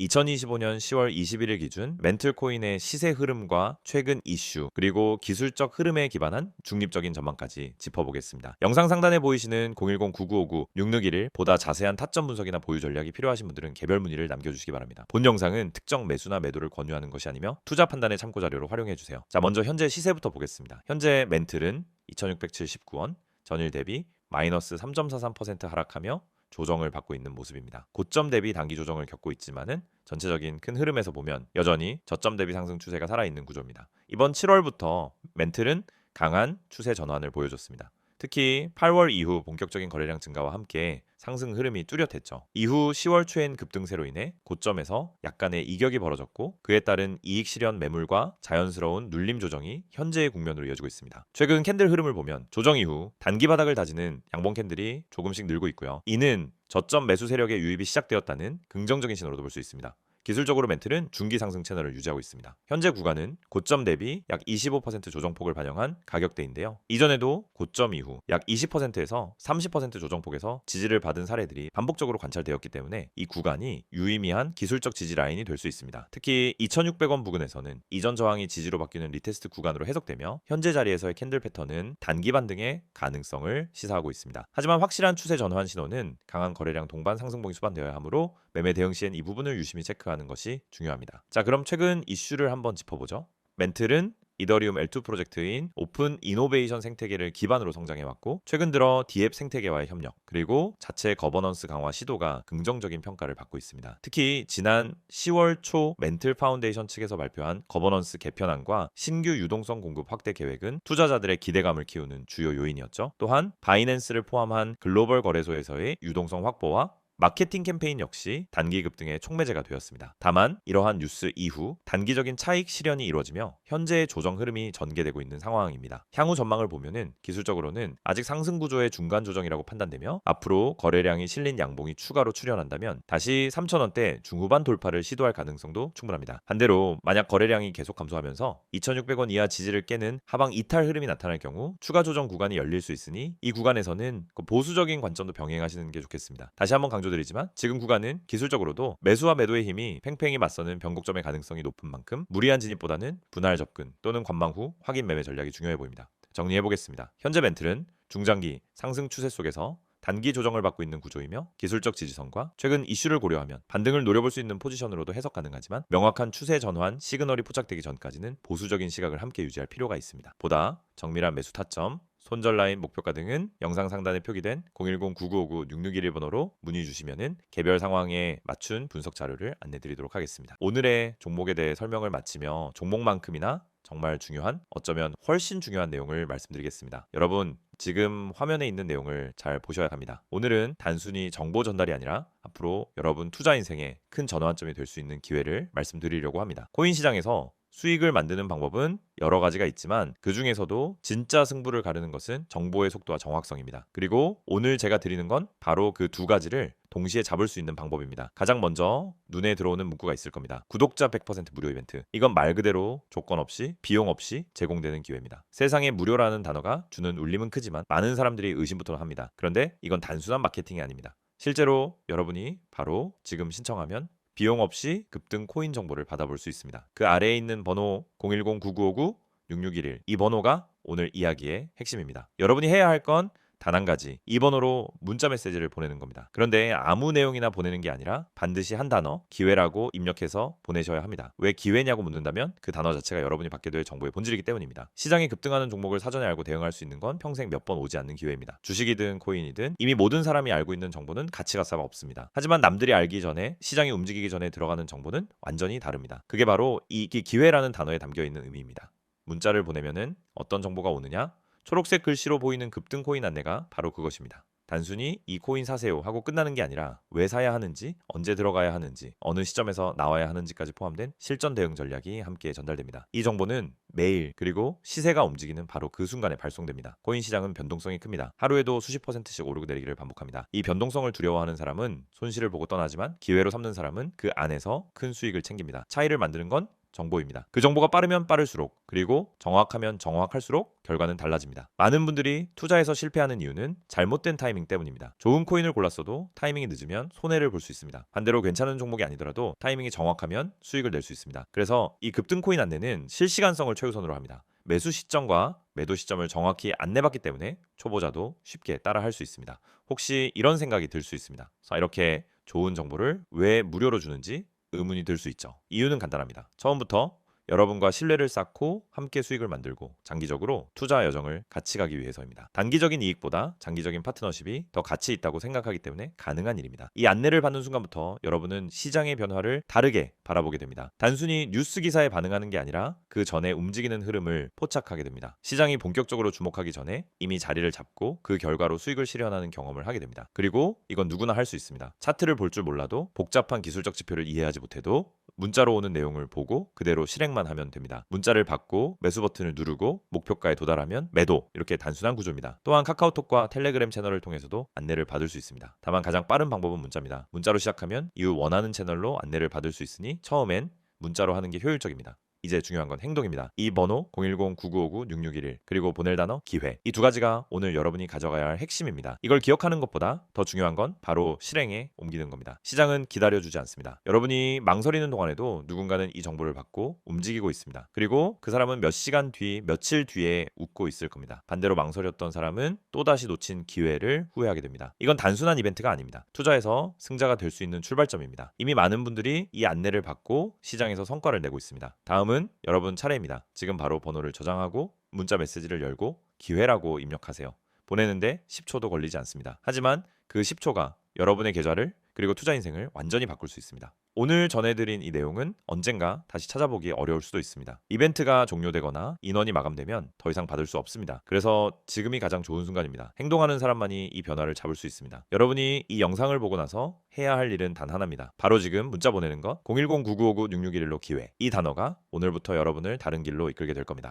2025년 10월 21일 기준 멘틀코인의 시세 흐름과 최근 이슈 그리고 기술적 흐름에 기반한 중립적인 전망까지 짚어보겠습니다. 영상 상단에 보이시는 010-9959-6611 보다 자세한 타점 분석이나 보유 전략이 필요하신 분들은 개별 문의를 남겨주시기 바랍니다. 본 영상은 특정 매수나 매도를 권유하는 것이 아니며 투자 판단의 참고 자료로 활용해 주세요. 자 먼저 현재 시세부터 보겠습니다. 현재 멘틀은 2,679원 전일 대비 마이너스 3.43% 하락하며 조정을 받고 있는 모습입니다. 고점 대비 단기 조정을 겪고 있지만은 전체적인 큰 흐름에서 보면 여전히 저점 대비 상승 추세가 살아있는 구조입니다. 이번 7월부터 멘틀은 강한 추세 전환을 보여줬습니다. 특히 8월 이후 본격적인 거래량 증가와 함께 상승 흐름이 뚜렷했죠. 이후 10월 초엔 급등세로 인해 고점에서 약간의 이격이 벌어졌고 그에 따른 이익 실현 매물과 자연스러운 눌림 조정이 현재의 국면으로 이어지고 있습니다. 최근 캔들 흐름을 보면 조정 이후 단기 바닥을 다지는 양봉 캔들이 조금씩 늘고 있고요. 이는 저점 매수 세력의 유입이 시작되었다는 긍정적인 신호로도 볼 수 있습니다. 기술적으로 멘틀은 중기 상승 채널을 유지하고 있습니다. 현재 구간은 고점 대비 약 25% 조정폭을 반영한 가격대인데요. 이전에도 고점 이후 약 20%에서 30% 조정폭에서 지지를 받은 사례들이 반복적으로 관찰되었기 때문에 이 구간이 유의미한 기술적 지지 라인이 될 수 있습니다. 특히 2,600원 부근에서는 이전 저항이 지지로 바뀌는 리테스트 구간으로 해석되며 현재 자리에서의 캔들 패턴은 단기 반등의 가능성을 시사하고 있습니다. 하지만 확실한 추세 전환 신호는 강한 거래량 동반 상승봉이 수반되어야 하므로 매매 대응 시엔 이 부분을 유심히 체크하는 것이 중요합니다. 자, 그럼 최근 이슈를 한번 짚어보죠. 멘틀은 이더리움 L2 프로젝트인 오픈 이노베이션 생태계를 기반으로 성장해왔고 최근 들어 디앱 생태계와의 협력 그리고 자체 거버넌스 강화 시도가 긍정적인 평가를 받고 있습니다. 특히 지난 10월 초 멘틀 파운데이션 측에서 발표한 거버넌스 개편안과 신규 유동성 공급 확대 계획은 투자자들의 기대감을 키우는 주요 요인이었죠. 또한 바이낸스를 포함한 글로벌 거래소에서의 유동성 확보와 마케팅 캠페인 역시 단기 급 등의 촉매제가 되었습니다. 다만 이러한 뉴스 이후 단기적인 차익 실현이 이루어지며 현재의 조정 흐름이 전개되고 있는 상황입니다. 향후 전망을 보면은 기술적으로는 아직 상승 구조의 중간 조정이라고 판단되며 앞으로 거래량이 실린 양봉이 추가로 출현한다면 다시 3,000원대 중후반 돌파를 시도할 가능성도 충분합니다. 반대로 만약 거래량이 계속 감소하면서 2,600원 이하 지지를 깨는 하방 이탈 흐름이 나타날 경우 추가 조정 구간이 열릴 수 있으니 이 구간에서는 그 보수적인 관점도 병행하시는 게 좋겠습니다. 다시 한번 강조 강조드리지만 지금 구간은 기술적으로도 매수와 매도의 힘이 팽팽히 맞서는 변곡점의 가능성이 높은 만큼 무리한 진입보다는 분할 접근 또는 관망 후 확인 매매 전략이 중요해 보입니다. 정리해 보겠습니다. 현재 멘틀은 중장기 상승 추세 속에서 단기 조정을 받고 있는 구조이며 기술적 지지선과 최근 이슈를 고려하면 반등을 노려볼 수 있는 포지션으로도 해석 가능하지만 명확한 추세 전환 시그널이 포착되기 전까지는 보수적인 시각을 함께 유지할 필요가 있습니다. 보다 정밀한 매수 타점, 손절 라인 목표가 등은 영상 상단에 표기된 010-9959-6611 번호로 문의 주시면은 개별 상황에 맞춘 분석 자료를 안내 드리도록 하겠습니다. 오늘의 종목에 대해 설명을 마치며 종목만큼이나 정말 중요한 어쩌면 훨씬 중요한 내용을 말씀드리겠습니다. 여러분 지금 화면에 있는 내용을 잘 보셔야 합니다. 오늘은 단순히 정보 전달이 아니라 앞으로 여러분 투자 인생에 큰 전환점이 될 수 있는 기회를 말씀드리려고 합니다. 코인 시장에서 수익을 만드는 방법은 여러 가지가 있지만 그 중에서도 진짜 승부를 가르는 것은 정보의 속도와 정확성입니다. 그리고 오늘 제가 드리는 건 바로 그 두 가지를 동시에 잡을 수 있는 방법입니다. 가장 먼저 눈에 들어오는 문구가 있을 겁니다. 구독자 100% 무료 이벤트. 이건 말 그대로 조건 없이 비용 없이 제공되는 기회입니다. 세상에 무료라는 단어가 주는 울림은 크지만 많은 사람들이 의심부터 합니다. 그런데 이건 단순한 마케팅이 아닙니다. 실제로 여러분이 바로 지금 신청하면 비용 없이 급등 코인 정보를 받아볼 수 있습니다. 그 아래에 있는 번호 010-9959-6611 이 번호가 오늘 이야기의 핵심입니다. 여러분이 해야 할건 단 한 가지 이 번호로 문자 메시지를 보내는 겁니다. 그런데 아무 내용이나 보내는 게 아니라 반드시 한 단어 기회라고 입력해서 보내셔야 합니다. 왜 기회냐고 묻는다면 그 단어 자체가 여러분이 받게 될 정보의 본질이기 때문입니다. 시장이 급등하는 종목을 사전에 알고 대응할 수 있는 건 평생 몇 번 오지 않는 기회입니다. 주식이든 코인이든 이미 모든 사람이 알고 있는 정보는 가치가 싹 없습니다. 하지만 남들이 알기 전에 시장이 움직이기 전에 들어가는 정보는 완전히 다릅니다. 그게 바로 이 기회라는 단어에 담겨 있는 의미입니다. 문자를 보내면은 어떤 정보가 오느냐? 초록색 글씨로 보이는 급등 코인 안내가 바로 그것입니다. 단순히 이 코인 사세요 하고 끝나는 게 아니라 왜 사야 하는지, 언제 들어가야 하는지, 어느 시점에서 나와야 하는지까지 포함된 실전 대응 전략이 함께 전달됩니다. 이 정보는 매일 그리고 시세가 움직이는 바로 그 순간에 발송됩니다. 코인 시장은 변동성이 큽니다. 하루에도 수십 퍼센트씩 오르고 내리기를 반복합니다. 이 변동성을 두려워하는 사람은 손실을 보고 떠나지만 기회로 삼는 사람은 그 안에서 큰 수익을 챙깁니다. 차이를 만드는 건 정보입니다. 그 정보가 빠르면 빠를수록 그리고 정확하면 정확할수록 결과는 달라집니다. 많은 분들이 투자에서 실패하는 이유는 잘못된 타이밍 때문입니다. 좋은 코인을 골랐어도 타이밍이 늦으면 손해를 볼 수 있습니다. 반대로 괜찮은 종목이 아니더라도 타이밍이 정확하면 수익을 낼 수 있습니다. 그래서 이 급등 코인 안내는 실시간성을 최우선으로 합니다. 매수 시점과 매도 시점을 정확히 안내받기 때문에 초보자도 쉽게 따라 할 수 있습니다. 혹시 이런 생각이 들 수 있습니다. 자, 이렇게 좋은 정보를 왜 무료로 주는지 의문이 들 수 있죠. 이유는 간단합니다. 처음부터 여러분과 신뢰를 쌓고 함께 수익을 만들고 장기적으로 투자 여정을 같이 가기 위해서입니다. 단기적인 이익보다 장기적인 파트너십이 더 가치 있다고 생각하기 때문에 가능한 일입니다. 이 안내를 받는 순간부터 여러분은 시장의 변화를 다르게 바라보게 됩니다. 단순히 뉴스 기사에 반응하는 게 아니라 그 전에 움직이는 흐름을 포착하게 됩니다. 시장이 본격적으로 주목하기 전에 이미 자리를 잡고 그 결과로 수익을 실현하는 경험을 하게 됩니다. 그리고 이건 누구나 할 수 있습니다. 차트를 볼 줄 몰라도 복잡한 기술적 지표를 이해하지 못해도 문자로 오는 내용을 보고 그대로 실행만 하면 됩니다. 문자를 받고 매수 버튼을 누르고 목표가에 도달하면 매도 이렇게 단순한 구조입니다. 또한 카카오톡과 텔레그램 채널을 통해서도 안내를 받을 수 있습니다. 다만 가장 빠른 방법은 문자입니다. 문자로 시작하면 이후 원하는 채널로 안내를 받을 수 있으니 처음엔 문자로 하는 게 효율적입니다. 이제 중요한 건 행동입니다. 이 번호 010-9959-6611 그리고 보낼 단어 기회 이 두 가지가 오늘 여러분이 가져가야 할 핵심입니다. 이걸 기억하는 것보다 더 중요한 건 바로 실행에 옮기는 겁니다. 시장은 기다려주지 않습니다. 여러분이 망설이는 동안에도 누군가는 이 정보를 받고 움직이고 있습니다. 그리고 그 사람은 몇 시간 뒤, 며칠 뒤에 웃고 있을 겁니다. 반대로 망설였던 사람은 또다시 놓친 기회를 후회하게 됩니다. 이건 단순한 이벤트가 아닙니다. 투자에서 승자가 될 수 있는 출발점입니다. 이미 많은 분들이 이 안내를 받고 시장에서 성과를 내고 있습니다. 다음은 여러분 차례입니다. 지금 바로 번호를 저장하고 문자 메시지를 열고 기회라고 입력하세요. 보내는데 10초도 걸리지 않습니다. 하지만 그 10초가 여러분의 계좌를 그리고 투자 인생을 완전히 바꿀 수 있습니다. 오늘 전해드린 이 내용은 언젠가 다시 찾아보기 어려울 수도 있습니다. 이벤트가 종료되거나 인원이 마감되면 더 이상 받을 수 없습니다. 그래서 지금이 가장 좋은 순간입니다. 행동하는 사람만이 이 변화를 잡을 수 있습니다. 여러분이 이 영상을 보고 나서 해야 할 일은 단 하나입니다. 바로 지금 문자 보내는 것 010-9959-6611로 기회. 이 단어가 오늘부터 여러분을 다른 길로 이끌게 될 겁니다.